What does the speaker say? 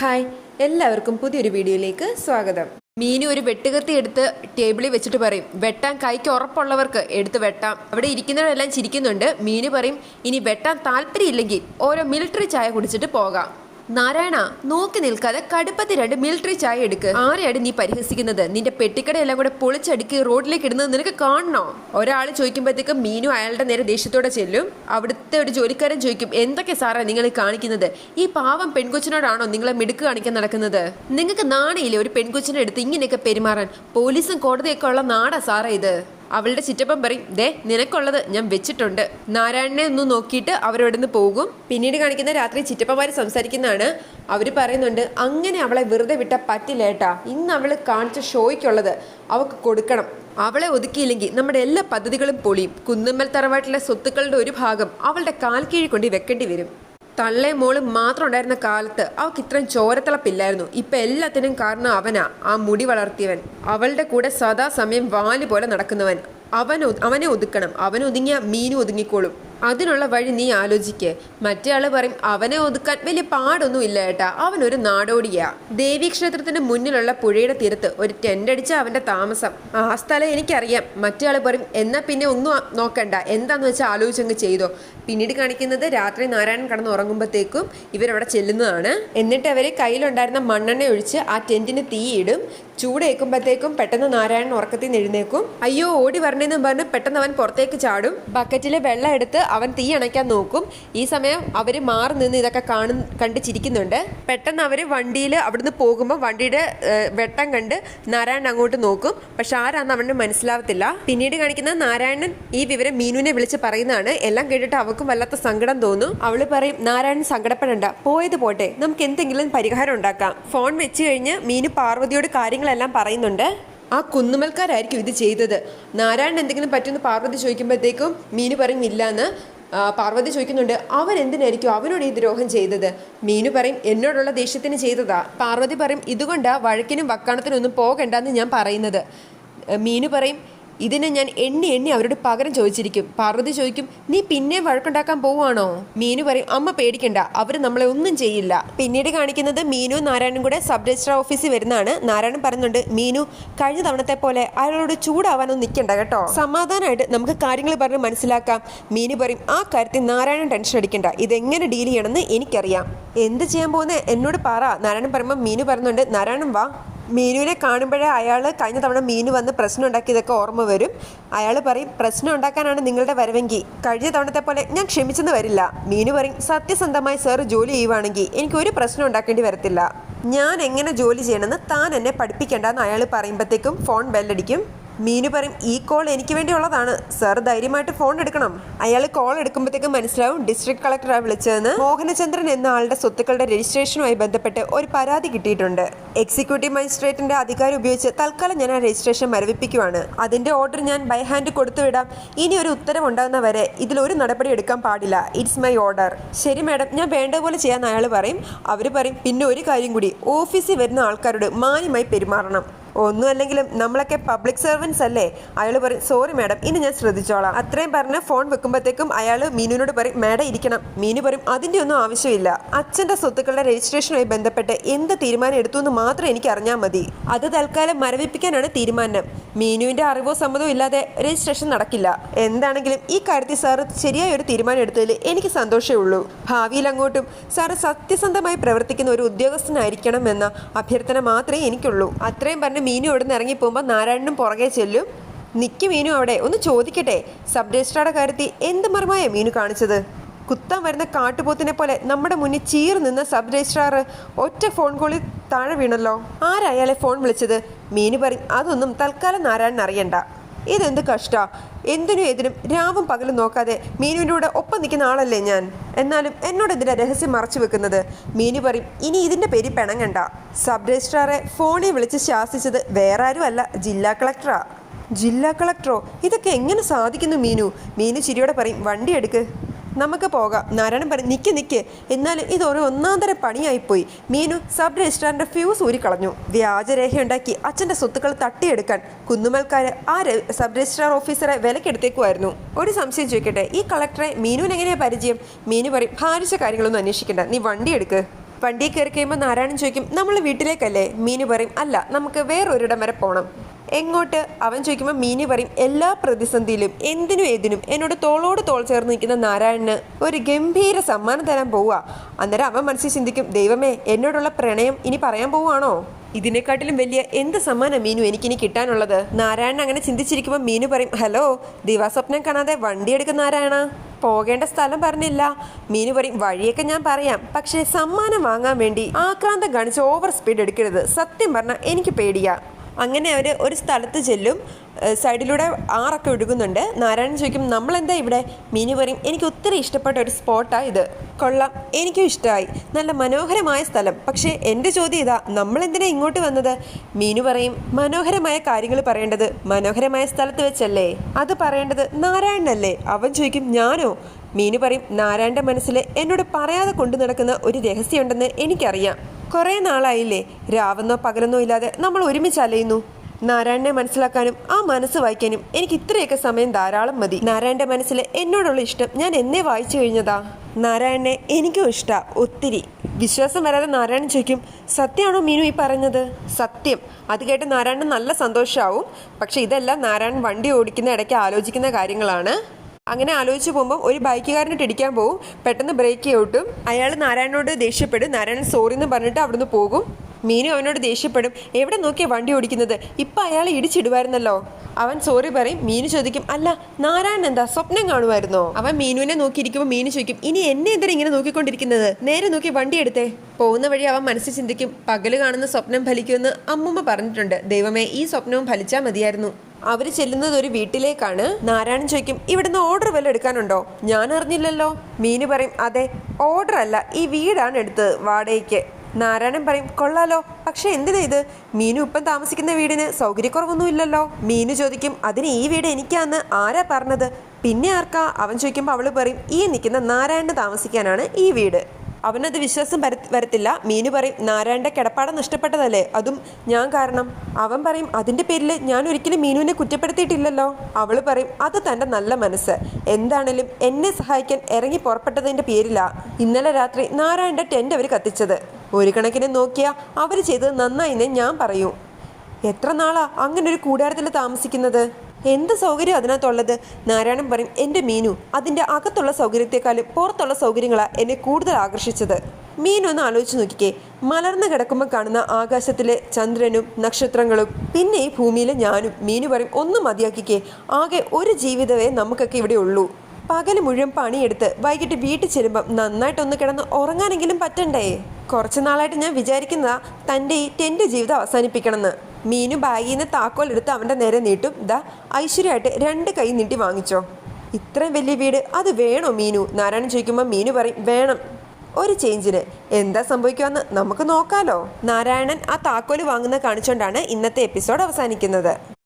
Hi എല്ലാവർക്കും പുതിയൊരു വീഡിയോയിലേക്ക് സ്വാഗതം. മീനു ഒരു വെട്ടുകത്തി എടുത്ത് ടേബിളിൽ വെച്ചിട്ട് പറയും വെട്ടാൻ കൈക്ക് ഉറപ്പുള്ളവർക്ക് എടുത്ത് വെട്ടാം. അവിടെ ഇരിക്കുന്നവരെല്ലാം ചിരിക്കുന്നുണ്ട്. മീനു പറയും ഇനി വെട്ടാൻ താല്പര്യമില്ലെങ്കിൽ ഓരോ മിലിറ്ററി ചായ കുടിച്ചിട്ട് പോകാം. നാരായണ നോക്കി നിൽക്കാതെ കടുപ്പത്തി രണ്ട് മിലിറ്ററി ചായ എടുക്ക്. ആരെയാണ് നീ പരിഹസിക്കുന്നത്? നിന്റെ പെട്ടിക്കടയെല്ലാം കൂടെ പൊളിച്ചടുക്കി റോഡിലേക്ക് ഇടുന്നത് നിനക്ക് കാണണോ? ഒരാൾ ചോദിക്കുമ്പോഴത്തേക്കും മീനു അയാളുടെ നേരെ ദേഷ്യത്തോടെ ചെല്ലും. അവിടുത്തെ ഒരു ജോലിക്കാരൻ ചോദിക്കും എന്തൊക്കെ സാറാ നിങ്ങൾ കാണിക്കുന്നത്? ഈ പാവം പെൺകൊച്ചിനോടാണോ നിങ്ങളെ മിടുക്ക് കാണിക്കാൻ നടക്കുന്നത്? നിങ്ങൾക്ക് നാണയില്ലേ ഒരു പെൺകൊച്ചിനെ എടുത്ത് ഇങ്ങനെയൊക്കെ പെരുമാറാൻ? പോലീസും കോടതിയൊക്കെ ഉള്ള നാടാ സാറേ ഇത്. അവളുടെ ചിറ്റപ്പൻ പറയും ദേ നിനക്കുള്ളത് ഞാൻ വെച്ചിട്ടുണ്ട്. നാരായണനെ ഒന്ന് നോക്കിയിട്ട് അവരവിടുന്ന് പോകും? പിന്നീട് കാണിക്കുന്ന രാത്രി ചിറ്റപ്പന്മാർ സംസാരിക്കുന്നതാണ്. അവർ പറയുന്നുണ്ട് അങ്ങനെ അവളെ വെറുതെ വിട്ട പറ്റില്ല ഏട്ടാ. ഇന്ന് അവൾ കാണിച്ച ഷോയ്ക്കുള്ളത് അവൾക്ക് കൊടുക്കണം. അവളെ ഒതുക്കിയില്ലെങ്കിൽ നമ്മുടെ എല്ലാ പദ്ധതികളും പൊളിയും. കുന്നമ്മൽ തറവാട്ടിലെ സ്വത്തുക്കളുടെ ഒരു ഭാഗം അവളുടെ കാൽ കീഴിൽ കൊണ്ട് വെക്കേണ്ടി വരും. തള്ളയും മോളും മാത്രം ഉണ്ടായിരുന്ന കാലത്ത് അവൾക്ക് ഇത്രയും ചോരത്തിളപ്പില്ലായിരുന്നു. ഇപ്പൊ എല്ലാത്തിനും കാരണം അവനാ. ആ മുടി വളർത്തിയവൻ. അവളുടെ കൂടെ സദാസമയം വാൽ പോലെ നടക്കുന്നവൻ. അവൻ അവനെ ഒതുക്കണം. അവനൊതുങ്ങിയ മീനു ഒതുങ്ങിക്കോളും. അതിനുള്ള വഴി നീ ആലോചിക്ക്. മറ്റേ ആൾ പറയും അവനെ ഒതുക്കാൻ വലിയ പാടൊന്നും ഇല്ല ഏട്ടാ. അവനൊരു നാടോടിയാ. ദേവീക്ഷേത്രത്തിന് മുന്നിലുള്ള പുഴയുടെ തീരത്ത് ഒരു ടെന്റ് അടിച്ച അവന്റെ താമസം. ആ സ്ഥലം എനിക്കറിയാം. മറ്റേ ആൾ പറയും എന്നാ പിന്നെ ഒന്നും നോക്കണ്ട. എന്താന്ന് വെച്ചാൽ ആലോചിച്ചങ്ങ് ചെയ്തോ. പിന്നീട് കാണിക്കുന്നത് രാത്രി നാരായണൻ കടന്ന് ഉറങ്ങുമ്പോഴത്തേക്കും ഇവരവിടെ ചെല്ലുന്നതാണ്. എന്നിട്ട് അവർ കയ്യിലുണ്ടായിരുന്ന മണ്ണെണ്ണ ഒഴിച്ച് ആ ടെന്റിന് തീയിടും. ചൂടേക്കുമ്പോഴത്തേക്കും പെട്ടെന്ന് നാരായണൻ ഉറക്കത്തിൽ എഴുന്നേക്കും അയ്യോ ഓടി വരണേന്ന് പറഞ്ഞ് പെട്ടെന്ന് അവൻ പുറത്തേക്ക് ചാടും. ബക്കറ്റിലെ വെള്ളം എടുത്ത് അവൻ തീ അണയ്ക്കാൻ നോക്കും. ഈ സമയം അവർ മാറി നിന്ന് ഇതൊക്കെ കാണു കണ്ട് ചിരിക്കുന്നുണ്ട്. പെട്ടെന്ന് അവർ വണ്ടിയിൽ അവിടുന്ന് പോകുമ്പോൾ വണ്ടിയുടെ വെട്ടം കണ്ട് നാരായണൻ അങ്ങോട്ട് നോക്കും. പക്ഷെ ആരാന്ന് അവന് മനസ്സിലാവത്തില്ല. പിന്നീട് കാണിക്കുന്ന നാരായണൻ ഈ വിവരം മീനുവിനെ വിളിച്ച് പറയുന്നതാണ്. എല്ലാം കേട്ടിട്ട് അവൾക്കും വല്ലാത്ത സങ്കടം തോന്നും. അവൾ പറയും നാരായണൻ സങ്കടപ്പെടണ്ട. പോയത് പോട്ടെ. നമുക്ക് എന്തെങ്കിലും പരിഹാരം ഉണ്ടാക്കാം. ഫോൺ വെച്ച് കഴിഞ്ഞ് മീനു പാർവതിയോട് കാര്യങ്ങളെല്ലാം പറയുന്നുണ്ട്. ആ കുന്നുമൽക്കാരായിരിക്കും ഇത് ചെയ്തത്. നാരായണൻ എന്തെങ്കിലും പറ്റുമെന്ന് പാർവതി ചോദിക്കുമ്പോഴത്തേക്കും മീനു പറയും ഇല്ലാന്ന്. എന്ന് പാർവതി ചോദിക്കുന്നുണ്ട് അവൻ എന്തിനായിരിക്കും അവനോട് ഈ ദ്രോഹം ചെയ്തത്? മീനു പറയും എന്നോടുള്ള ദേഷ്യത്തിന് ചെയ്തതാ. പാർവതി പറയും ഇതുകൊണ്ടാ വഴക്കിനും വക്കാണത്തിനും ഒന്നും പോകണ്ടെന്ന് ഞാൻ പറയുന്നത്. മീനു പറയും ഇതിന് ഞാൻ എണ്ണി എണ്ണി അവരോട് പകരം ചോദിച്ചിരിക്കും. പാർവതി ചോദിക്കും നീ പിന്നെ വഴക്കുണ്ടാക്കാൻ പോവുകയാണോ? മീനു പറയും അമ്മ പേടിക്കണ്ട അവർ നമ്മളെ ഒന്നും ചെയ്യില്ല. പിന്നീട് കാണിക്കുന്നത് മീനു നാരായണനും കൂടെ സബ് രജിസ്ട്രാർ ഓഫീസിൽ വരുന്നതാണ്. നാരായണൻ പറയുന്നുണ്ട് മീനു കഴിഞ്ഞ തവണത്തെ പോലെ അയാളോട് ചൂടാവാനൊന്നും നിൽക്കണ്ട കേട്ടോ. സമാധാനമായിട്ട് നമുക്ക് കാര്യങ്ങൾ പറഞ്ഞ് മനസ്സിലാക്കാം. മീനു പറയും ആ കാര്യത്തിൽ നാരായണൻ ടെൻഷൻ അടിക്കണ്ട ഇതെങ്ങനെ ഡീൽ ചെയ്യണമെന്ന് എനിക്കറിയാം. എന്ത് ചെയ്യാൻ പോകുന്നത് എന്നോട് പറ. നാരായണൻ പറയുമ്പോൾ മീനു പറയുന്നുണ്ട് നാരായണൻ വാ. മീനുവിനെ കാണുമ്പോഴേ അയാൾ കഴിഞ്ഞ തവണ മീനു വന്ന് പ്രശ്നം ഉണ്ടാക്കിയതൊക്കെ ഓർമ്മ വരും. അയാൾ പറയും പ്രശ്നം ഉണ്ടാക്കാനാണ് നിങ്ങളുടെ വരവെങ്കിൽ കഴിഞ്ഞ തവണത്തെ പോലെ ഞാൻ ക്ഷമിച്ചെന്ന് വരില്ല. മീനു പറയും സത്യസന്ധമായി സർ ജോലി ചെയ്യുവാണെങ്കിൽ എനിക്ക് ഒരു പ്രശ്നം ഉണ്ടാക്കേണ്ടി വരത്തില്ല. ഞാൻ എങ്ങനെ ജോലി ചെയ്യണമെന്ന് താൻ എന്നെ പഠിപ്പിക്കേണ്ടെന്ന് അയാൾ പറയുമ്പോഴത്തേക്കും ഫോൺ ബെല്ലടിക്കും മീനു പറയും ഈ കോൾ എനിക്ക് വേണ്ടിയുള്ളതാണ്. സർ ധൈര്യമായിട്ട് ഫോൺ എടുക്കണം. അയാൾ കോൾ എടുക്കുമ്പോഴത്തേക്കും മനസ്സിലാവും ഡിസ്ട്രിക്ട് കളക്ടറാണ് വിളിച്ചതെന്ന് മോഹനചന്ദ്രൻ എന്ന ആളുടെ സ്വത്തുക്കളുടെ രജിസ്ട്രേഷനുമായി ബന്ധപ്പെട്ട് ഒരു പരാതി കിട്ടിയിട്ടുണ്ട്. എക്സിക്യൂട്ടീവ് മജിസ്ട്രേറ്റിന്റെ അധികാരം ഉപയോഗിച്ച് തൽക്കാലം ഞാൻ ആ രജിസ്ട്രേഷൻ മരവിപ്പിക്കുവാണ്. അതിന്റെ ഓർഡർ ഞാൻ ബൈ ഹാൻഡ് കൊടുത്തുവിടാം ഇനി ഒരു ഉത്തരവ് ഉണ്ടാകുന്നവരെ ഇതിൽ ഒരു നടപടി എടുക്കാൻ പാടില്ല. ഇറ്റ്സ് മൈ ഓർഡർ ശരി മാഡം ഞാൻ വേണ്ട പോലെ ചെയ്യാൻ അയാൾ പറയും. അവർ പറയും പിന്നെ ഒരു കാര്യം കൂടി. ഓഫീസിൽ വരുന്ന ആൾക്കാരോട് മാന്യമായി പെരുമാറണം. ഒന്നും അല്ലെങ്കിലും നമ്മളൊക്കെ പബ്ലിക് സർവൻസ് അല്ലേ? അയാൾ പറയും സോറി മാഡം ഇനി ഞാൻ ശ്രദ്ധിച്ചോളാം. അത്രയും പറഞ്ഞ് ഫോൺ വെക്കുമ്പോഴത്തേക്കും അയാൾ മീനുവിനോട് പറയും മാഡം ഇരിക്കണം. മീനു പറയും അതിന്റെ ഒന്നും ആവശ്യമില്ല. അച്ഛന്റെ സ്വത്തുക്കളുടെ രജിസ്ട്രേഷനുമായി ബന്ധപ്പെട്ട് എന്ത് തീരുമാനം എടുത്തു എന്ന് മാത്രം എനിക്ക് അറിഞ്ഞാൽ മതി. അത് തൽക്കാലം മരവിപ്പിക്കാനാണ് തീരുമാനം. മീനുവിന്റെ അറിവോ സമ്മതമോ ഇല്ലാതെ രജിസ്ട്രേഷൻ നടക്കില്ല. എന്താണെങ്കിലും ഈ കാര്യത്തിൽ സാറ് ശരിയായ ഒരു തീരുമാനം എടുത്തതിൽ എനിക്ക് സന്തോഷമേ ഉള്ളൂ. ഭാവിയിൽ അങ്ങോട്ടും സാറ് സത്യസന്ധമായി പ്രവർത്തിക്കുന്ന ഒരു ഉദ്യോഗസ്ഥനായിരിക്കണം എന്ന അഭ്യർത്ഥന മാത്രമേ എനിക്കുള്ളൂ. അത്രയും പറഞ്ഞ് മീനു അവിടെ നിന്ന് ഇറങ്ങി പോകുമ്പോൾ നാരായണനും പുറകെ ചെല്ലും. നിക്ക് മീനു അവിടെ. ഒന്ന് ചോദിക്കട്ടെ സബ് രജിസ്ട്രാറുടെ കാര്യത്തിൽ എന്ത് മർമ്മമായ മീനു കാണിച്ചത്? കുത്താൻ വരുന്ന കാട്ടുപോത്തിനെ പോലെ നമ്മുടെ മുന്നിൽ ചീർ നിന്ന സബ് രജിസ്ട്രാർ ഒറ്റ ഫോൺ കോളിൽ താഴെ വീണല്ലോ. ആരായാലേ ഫോൺ വിളിച്ചത്? മീനു പറഞ്ഞു അതൊന്നും തൽക്കാലം നാരായണൻ അറിയണ്ട. ഇതെന്ത് കഷ്ട? എന്തിനും ഏതിനും രാവും പകലും നോക്കാതെ മീനുവിന്റെ കൂടെ ഒപ്പം നിൽക്കുന്ന ആളല്ലേ ഞാൻ? എന്നാലും എന്നോട് എന്തിനാ രഹസ്യം മറച്ചു വെക്കുന്നത്? മീനു പറയും ഇനി ഇതിന്റെ പേര് പിണങ്ങണ്ട. സബ് രജിസ്ട്രാറെ ഫോണിൽ വിളിച്ച് ശാസിച്ചത് വേറെ ആരും അല്ല ജില്ലാ കളക്ടറാ. ജില്ലാ കളക്ടറോ? ഇതൊക്കെ എങ്ങനെ സാധിക്കുന്നു മീനു? മീനു ചിരിയോടെ പറയും വണ്ടി എടുക്ക്. നമുക്ക് പോകാം. നാരായണൻ പറഞ്ഞു നിക്ക് നിക്ക്. എന്നാലും ഇതൊരു ഒന്നാന്തര പണിയായിപ്പോയി. മീനു സബ് രജിസ്ട്രാറിന്റെ ഫ്യൂസ് ഊരിക്കളഞ്ഞു വ്യാജരേഖയുണ്ടാക്കി അച്ഛന്റെ സ്വത്തുക്കൾ തട്ടിയെടുക്കാൻ കുന്നുമൽക്കാര് ആ സബ് രജിസ്ട്രാർ ഓഫീസറെ വിലക്കെടുത്തേക്കുമായിരുന്നു. ഒരു സംശയം ചോദിക്കട്ടെ ഈ കളക്ടറെ മീനുവിന് എങ്ങനെയാ പരിചയം? മീനു പറയും ഭാരിച്ച കാര്യങ്ങളൊന്നും അന്വേഷിക്കണ്ട. നീ വണ്ടി എടുക്ക്. വണ്ടി കയറി കഴിയുമ്പോൾ നാരായണൻ ചോദിക്കും നമ്മൾ വീട്ടിലേക്കല്ലേ? മീനു പറയും അല്ല നമുക്ക് വേറൊരിടം വരെ പോകണം എങ്ങോട്ട്? അവൻ ചോദിക്കുമ്പോൾ മീനി പറയും എല്ലാ പ്രതിസന്ധിയിലും എന്തിനും ഏതിനും എന്നോട് തോളോട് തോൾ ചേർന്ന് നിൽക്കുന്ന നാരായണന് ഒരു ഗംഭീര സമ്മാനം തരാൻ പോവുക. അന്നേരം അവൻ മനസ്സിൽ ചിന്തിക്കും ദൈവമേ എന്നോടുള്ള പ്രണയം ഇനി പറയാൻ പോവുകയാണോ? ഇതിനെക്കാട്ടിലും വലിയ എന്ത് സമ്മാനം മീനു എനിക്കിനി കിട്ടാനുള്ളത്? നാരായണൻ അങ്ങനെ ചിന്തിച്ചിരിക്കുമ്പോൾ മീനു പറയും ഹലോ ദിവാസ്വപ്നം കാണാതെ വണ്ടി എടുക്കുന്ന നാരായണ. പോകേണ്ട സ്ഥലം പറഞ്ഞില്ല. മീനു പറയും വഴിയൊക്കെ ഞാൻ പറയാം. പക്ഷേ സമ്മാനം വാങ്ങാൻ വേണ്ടി ആക്രാന്തം കാണിച്ച് ഓവർ സ്പീഡ് എടുക്കരുത്. സത്യം പറഞ്ഞാൽ എനിക്ക് പേടിയാ. അങ്ങനെ അവർ ഒരു സ്ഥലത്ത് ചെല്ലും. സൈഡിലൂടെ ആറൊക്കെ ഒഴുകുന്നുണ്ട്. നാരായണൻ ചോദിക്കും നമ്മളെന്താ ഇവിടെ മീനു പറയും എനിക്ക് ഒത്തിരി ഇഷ്ടപ്പെട്ട ഒരു സ്പോട്ടാണ് ഇത്. കൊള്ളാം. എനിക്കും ഇഷ്ടമായി. നല്ല മനോഹരമായ സ്ഥലം. പക്ഷേ എന്റെ ചോദ്യം ഇതാ നമ്മളെന്തിനാ ഇങ്ങോട്ട് വന്നത്? മീനു പറയും മനോഹരമായ കാര്യങ്ങൾ പറയേണ്ടത് മനോഹരമായ സ്ഥലത്ത് വെച്ചല്ലേ. അത് പറയേണ്ടത് നാരായണനല്ലേ. അവൻ ചോദിക്കും ഞാനോ? മീനു പറയും നാരായണന്റെ മനസ്സിൽ എന്നോട് പറയാതെ കൊണ്ടു നടക്കുന്ന ഒരു രഹസ്യമുണ്ടെന്ന് എനിക്കറിയാം. കുറേ നാളായില്ലേ രാവെന്നോ പകലെന്നോ ഇല്ലാതെ നമ്മൾ ഒരുമിച്ച് അലയുന്നു. നാരായണനെ മനസ്സിലാക്കാനും ആ മനസ്സ് വായിക്കാനും എനിക്ക് ഇത്രയൊക്കെ സമയം ധാരാളം മതി. നാരായണന്റെ മനസ്സിലെ എന്നോടുള്ള ഇഷ്ടം ഞാൻ എന്നേ വായിച്ചു കഴിഞ്ഞതാ. നാരായണനെ എനിക്കും ഇഷ്ടാ ഒത്തിരി. വിശ്വാസം വരാതെ നാരായണൻ ചോദിക്കും സത്യമാണോ മീനു ഈ പറഞ്ഞത്? സത്യം. അത് കേട്ട് നാരായണൻ നല്ല സന്തോഷമാവും പക്ഷെ ഇതെല്ലാം നാരായണൻ വണ്ടി ഓടിക്കുന്ന ഇടയ്ക്ക് ആലോചിക്കുന്ന കാര്യങ്ങളാണ്. അങ്ങനെ ആലോചിച്ച് പോകുമ്പോൾ ഒരു ബൈക്കുകാരനിട്ട് ഇടിക്കാൻ പോകും പെട്ടെന്ന് ബ്രേക്ക് ചെയ്യോട്ടും അയാൾ നാരായണനോട് ദേഷ്യപ്പെടും. നാരായണൻ സോറി എന്ന് പറഞ്ഞിട്ട് അവിടുന്ന് പോകും. മീനു അവനോട് ദേഷ്യപ്പെടും. എവിടെ നോക്കിയാ വണ്ടി ഓടിക്കുന്നത്? ഇപ്പം അയാൾ ഇടിച്ചിടുമായിരുന്നല്ലോ അവൻ സോറി പറയും. മീനു ചോദിക്കും അല്ല നാരായണൻ എന്താ സ്വപ്നം കാണുമായിരുന്നോ അവൻ മീനുവിനെ നോക്കിയിരിക്കുമ്പോൾ മീനു ചോദിക്കും ഇനി എന്നെ എന്തിനാ ഇങ്ങനെ നോക്കിക്കൊണ്ടിരിക്കുന്നത്? നേരെ നോക്കി വണ്ടി എടുത്തേ. പോകുന്ന വഴി അവൻ മനസ്സിൽ ചിന്തിക്കും പകൽ കാണുന്ന സ്വപ്നം ഫലിക്കുമെന്ന് അമ്മുമ്മ പറഞ്ഞിട്ടുണ്ട്. ദൈവമേ ഈ സ്വപ്നവും ഫലിച്ചാൽ മതിയായിരുന്നു. അവർ ചെല്ലുന്നത് ഒരു വീട്ടിലേക്കാണ്. നാരായണൻ ചോദിക്കും ഇവിടുന്ന് ഓർഡർ വല്ലതും എടുക്കാനുണ്ടോ? ഞാൻ അറിഞ്ഞില്ലല്ലോ. മീനു പറയും അതെ ഓർഡർ അല്ല ഈ വീടാണ് എടുത്തത് വാടകയ്ക്ക്. നാരായണൻ പറയും കൊള്ളാലോ പക്ഷെ എന്തിനാ ഇത്? മീനു ഇപ്പം താമസിക്കുന്ന വീടിന് സൗകര്യക്കുറവൊന്നും ഇല്ലല്ലോ. മീനു ചോദിക്കും അതിന് ഈ വീട് എനിക്കാന്ന് ആരാ പറഞ്ഞത്? പിന്നെ ആർക്കാ? അവൻ ചോദിക്കുമ്പോൾ അവൾ പറയും ഈ നിൽക്കുന്ന നാരായണന് താമസിക്കാനാണ് ഈ വീട്. അവനത് വിശ്വാസം വര- വരത്തില്ല. മീനു പറയും നാരായണന്റെ കിടപ്പാടം നഷ്ടപ്പെട്ടതല്ലേ? അതും ഞാൻ കാരണം. അവൻ പറയും അതിന്റെ പേരിൽ ഞാൻ ഒരിക്കലും മീനുവിനെ കുറ്റപ്പെടുത്തിയിട്ടില്ലല്ലോ. അവൾ പറയും അത് തന്റെ നല്ല മനസ്സ്. എന്താണേലും എന്നെ സഹായിക്കാൻ ഇറങ്ങി പുറപ്പെട്ടതിന്റെ പേരിലാ ഇന്നലെ രാത്രി നാരായണന്റെ ടെന്റ് അവർ കത്തിച്ചത്. ഒരു കണക്കിന് നോക്കിയാ അവർ ചെയ്തത് നന്നായിന്നെ ഞാൻ പറയൂ. എത്ര നാളാ അങ്ങനെ ഒരു കൂടാരത്തിൽ താമസിക്കുന്നത്? എന്ത് സൗകര്യം അതിനകത്തുള്ളത്? നാരായണൻ പറയും എന്റെ മീനു അതിന്റെ അകത്തുള്ള സൗകര്യത്തെക്കാളും പുറത്തുള്ള സൗകര്യങ്ങളാണ് എന്നെ കൂടുതൽ ആകർഷിച്ചത്. മീനു ഒന്ന് ആലോചിച്ച് നോക്കിക്കേ മലർന്നു കിടക്കുമ്പോൾ കാണുന്ന ആകാശത്തിലെ ചന്ദ്രനും നക്ഷത്രങ്ങളും പിന്നെ ഈ ഭൂമിയിലെ ഞാനും മീനു പറയും ഒന്നും മതിയാക്കിക്കേ ആകെ ഒരു ജീവിതമേ നമുക്കൊക്കെ ഇവിടെ ഉള്ളൂ. പകൽ മുഴുവൻ പണിയെടുത്ത് വൈകിട്ട് വീട്ടിൽ ചെല്ലുമ്പം നന്നായിട്ടൊന്ന് കിടന്ന് ഉറങ്ങാനെങ്കിലും പറ്റണ്ടേ? കുറച്ച് നാളായിട്ട് ഞാൻ വിചാരിക്കുന്നതാ തന്റെ ഈ ടെന്റ് ജീവിതം അവസാനിപ്പിക്കണമെന്ന്. മീനു ബാഗിൽ നിന്ന് താക്കോൽ എടുത്ത് അവന്റെ നേരെ നീട്ടും. ദാ ഐശ്വര്യമായിട്ട് രണ്ട് കൈ നീട്ടി വാങ്ങിച്ചോ. ഇത്രയും വലിയ വീട് അത് വേണോ മീനു? നാരായണൻ ചോദിക്കുമ്പോൾ മീനു പറയും വേണം. ഒരു ചേഞ്ചിന്. എന്താ സംഭവിക്കുമെന്ന് നമുക്ക് നോക്കാലോ. നാരായണൻ ആ താക്കോൽ വാങ്ങുന്ന കാണിച്ചുകൊണ്ടാണ് ഇന്നത്തെ എപ്പിസോഡ് അവസാനിക്കുന്നത്.